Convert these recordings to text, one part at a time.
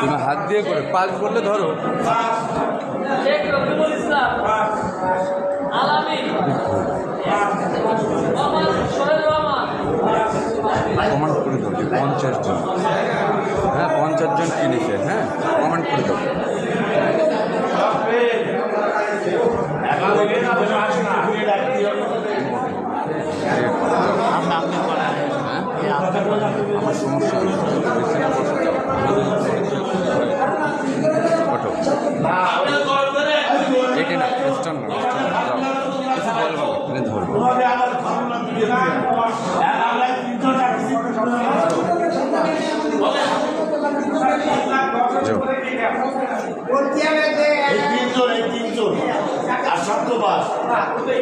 তুমি হাত দিয়ে করে, পাঁচ বললে ধরো। কমান্ড করে দেবো পঞ্চাশ জন। হ্যাঁ পঞ্চাশ জন কিনেছে হ্যাঁ কমান্ড করে দেবো আমার সমস্যা এটি ধরবো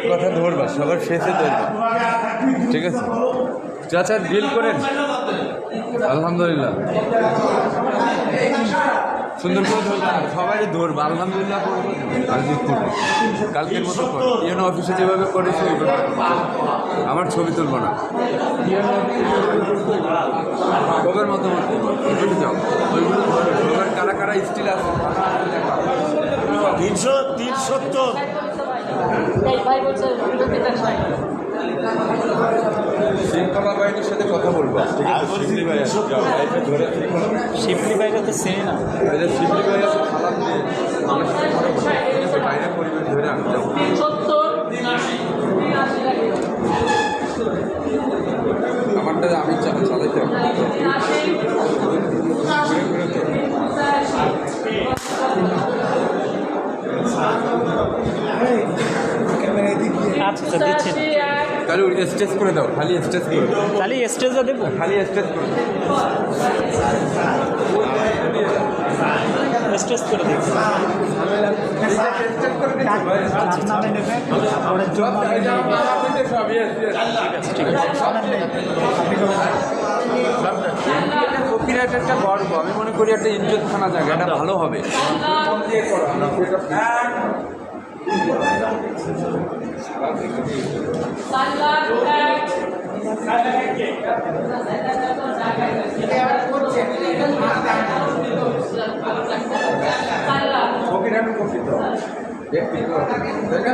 কথা ধরবা সবার শেষে ধরবা। ঠিক আছে? চাচা বিল করেন। আলহামদুলিল্লাহ। সুন্দর করে সবাই ধরবা আলহামদুলিল্লাহ করব আজকে করব কালকের মতো করো। ইউনো অফিসে যেভাবে করেছি। আমার ছবি তুলবো না। কবের মতো ওইগুলো যাও। ওইগুলো সবার কারা কারা স্টিল আছে? তিনশো তিন সত্তর। শৃঙ্খলা বাহিনীর সাথে কথা বলব। ঠিক আছে শিবলি ভাই শিবলি ভাইটা তো চেনে না শিবলি ভাই আছে খালাপ দিয়ে বলব। ঠিক আছে বাইরে পরিবেশ ধরে আমি যাব। আমারটা আমি চালা চালাইতে হবে তিরাশি ঘুরে ঘুরে তো। আচ্ছা আচ্ছা দিচ্ছেন পঁচাশি এক তাহলে ওই স্টেজ করে দাও খালি স্টেজ করে। তাহলে স্টেজও দেবো? খালি স্টেজ করে। দাও স্টেজ করে দিচ্ছি কপিরাইট একটা গর্ব আমি মনে করি একটা ইজ্জত খানা জায়গা এটা ভালো হবে। লাখ কপিরাইট কপি তো দেখবি তো তাই না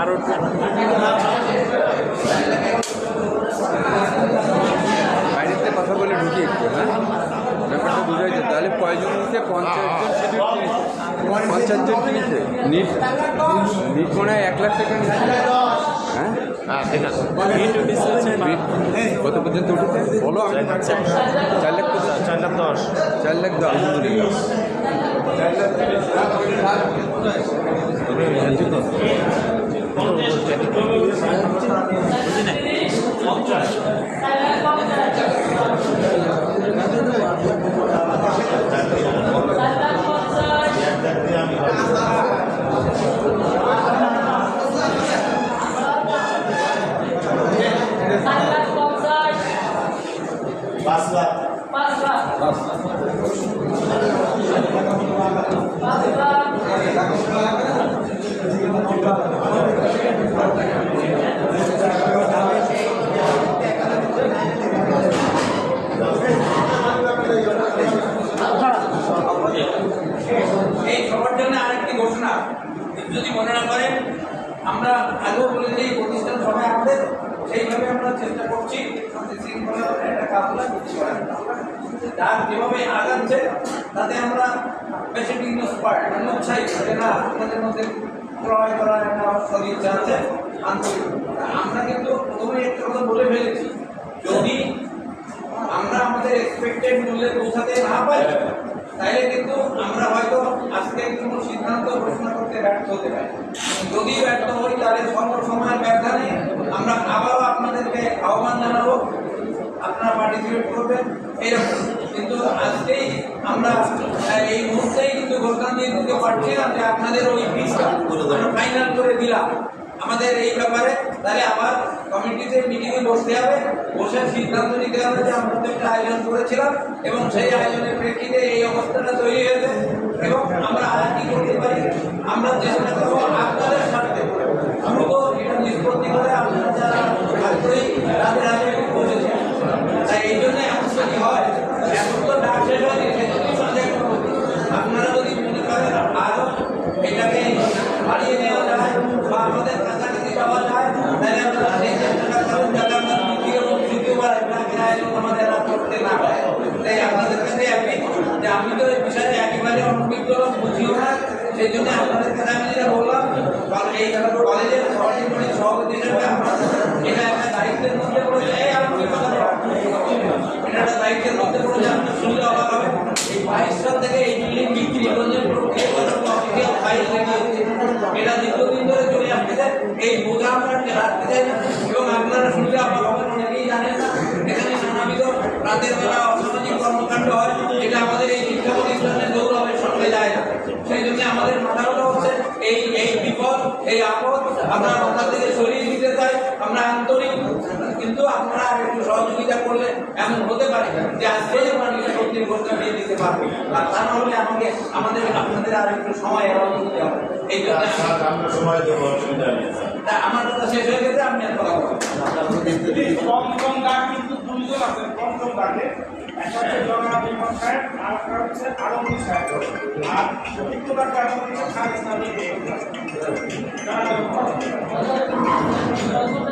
আর উঠবে না। বাইরেতে কথা বলে ঢুকি একটু হ্যাঁ ব্যাপারটা বুঝাই যায় তাহলে কয়জন নিচ্ছে পঞ্চাশ জন শিডিউল কিনেছে পঞ্চাশ জন কিনেছে। নিট নিট মনে হয় এক লাখ টাকা নিচ্ছে। হ্যাঁ? কত পর্যন্ত উঠেছে? বলো আমি চার লাখ? চার লাখ দশ। চার লাখ দশ। চার লাখ পঞ্চাশ চার লাখ পঞ্চাশ পাঁচ লাখ। পাঁচ লাখ। পাঁচ এই সবার জন্য আরেকটি ঘোষণা। যদি মনে না করেন আমরা আগেও বলেছি এই প্রতিষ্ঠান সবাই আমাদের সেইভাবে আমরা চেষ্টা করছি। যার যেভাবে আগাচ্ছে, তাতে আমরা বেশি উৎসাহিত যে না। আমাদের মধ্যে ক্রয় করার একটা সদিচ্ছা আছে আমরা কিন্তু প্রথমে একটা কথা বলে ফেলেছি, যদি আমরা আমাদের এক্সপেক্টেড মূল্যে পৌঁছাতে না পারি, তাহলে কিন্তু আমরা আজকে কোনো সিদ্ধান্ত ঘোষণা করতে ব্যর্থ হতে পারি। যদি ব্যর্থ হই, তাহলে সময়ের ব্যবধানে আমরা আবারও আপনাদেরকে আহ্বান জানাব, আপনারা পার্টিসিপেট করবেন, এরকম। কিন্তু আজকেই আমরা এই মুহূর্তেই কিন্তু ঘোষণা দিয়ে দিতে পারছি না যে আপনাদের ওই ফিসটা ফাইনাল করে দিলাম। আমাদের এই ব্যাপারে তাহলে আবার কমিটিতে মিটিংয়ে বসতে হবে। বসে সিদ্ধান্ত নিতে হবে যে আমরা তো একটা আয়োজন করেছিলাম এবং সেই আয়োজনের প্রেক্ষিতে এই অবস্থাটা তৈরি হয়েছে। এবং আমরা আর কি করতে পারি? আমরা চেষ্টা করব আপনাদের স্বার্থে দ্রুত এটা নিষ্পত্তি করে আপনারা যারা আগ্রহী তাদের আগে পৌঁছেছে তাই এই জন্য এমন যদি হয়। এখন তো ডাক শেষ হয়নি আপনারা যদি মনে করেন আরও এটাকে বাড়িয়ে নেওয়া যায় বা আমাদের কাছাকাছি পাওয়া যায়, তাহলে আমরা সেই চেষ্টাটা করুন যাতে আমরা দ্বিতীয় এবং তৃতীয়বার আপনাকে আয়োজন আমাদের করতে না হয়। তাই আপনাদের কাছে আমি যে আমি তো এই বিষয়ে একেবারে অনভিজ্ঞ বুঝিও না, সেই জন্য আপনাদের কাছে আমি যেটা বললাম এই কলেজের সহযোগী সভাপতি হিসেবে আমরা এটা একটা দায়িত্বের মধ্যে পড়েছে। এই আপনি এটা একটা দায়িত্বের মধ্যে পড়েছে আপনার শুনলে অবাক হবে এই বাইশ থেকে এই বিল্ডিং বিক্রি হচ্ছে এটা দীর্ঘদিন ধরে চলে আসতেছে এই বোঝা আমরা রাখতে চাই না। এবং আপনারা শুনলে হবেন, অনেকেই জানেন এখানে নানাবিধ রাতের বেলা অসামাজিক কর্মকাণ্ড হয়। আমরা আপনার থেকে সরিয়ে দিতে চাই আমরা আন্তরিক। কিন্তু আপনারা আর একটু সহযোগিতা করলে এমন হতে পারে যে আজকে আমরা নিরাপত্তির ভোটটা দিয়ে দিতে পারব। আর তা না হলে আমাকে আমাদের আপনাদের আর একটু সময় এড়ানো দিতে হবে। এই জন্য আমরা সময় দেবো অসুবিধা নেই। আমার কথা শেষ হয়ে গেছে আপনি আর কথা বলুন ইমাম আর হচ্ছে আলমগীর সাহেব, আর সতীর্থ দাগ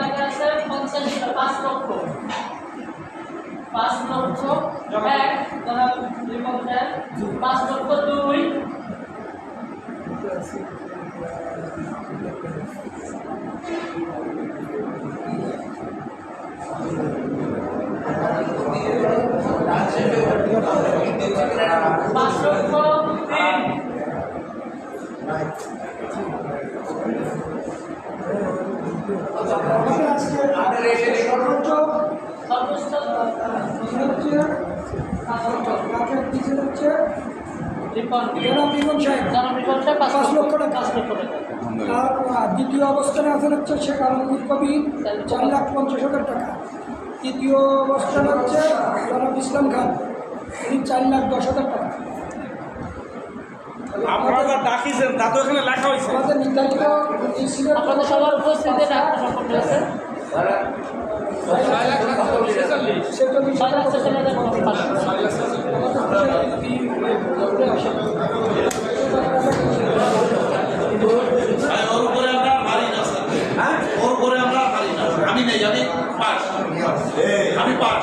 একটা হচ্ছে পঞ্চাশ পাঁচ লক্ষ পাঁচ লক্ষ এক রিপোর্ট দেয় পাঁচ লক্ষ দুই পাঁচ লক্ষ তিন সর্বোচ্চ পাঁচ লক্ষ রিপোর্ট যারা রিপোর্ট দেয় পাঁচ লক্ষ টাকা পাঁচ লক্ষ টাকা আর আহ, দ্বিতীয় অবস্থানে আছেন হচ্ছে শেখ আলমগীর কবির চার লাখ পঞ্চাশ হাজার টাকা। তৃতীয় অবস্থানে হচ্ছে জনাব ইসলাম খান উনি চার লাখ দশ হাজার টাকা। আপনারা যা ডাকিছেন তা তো এখানে লেখা হয়েছে আমাদের নির্ধারিত এই আপনাদের সবার উপস্থিতিতে ডাক্তার সম্পর্ক হয়েছে ছেচল্লিশ ছয় লাখ ছেচল্লিশ হাজার টাকা পাঁচশো। আর ওর উপরে আমরা পারি না স্যার হ্যাঁ ওর উপরে আমরা পারি না আমি নেই আমি পাস আমি পাস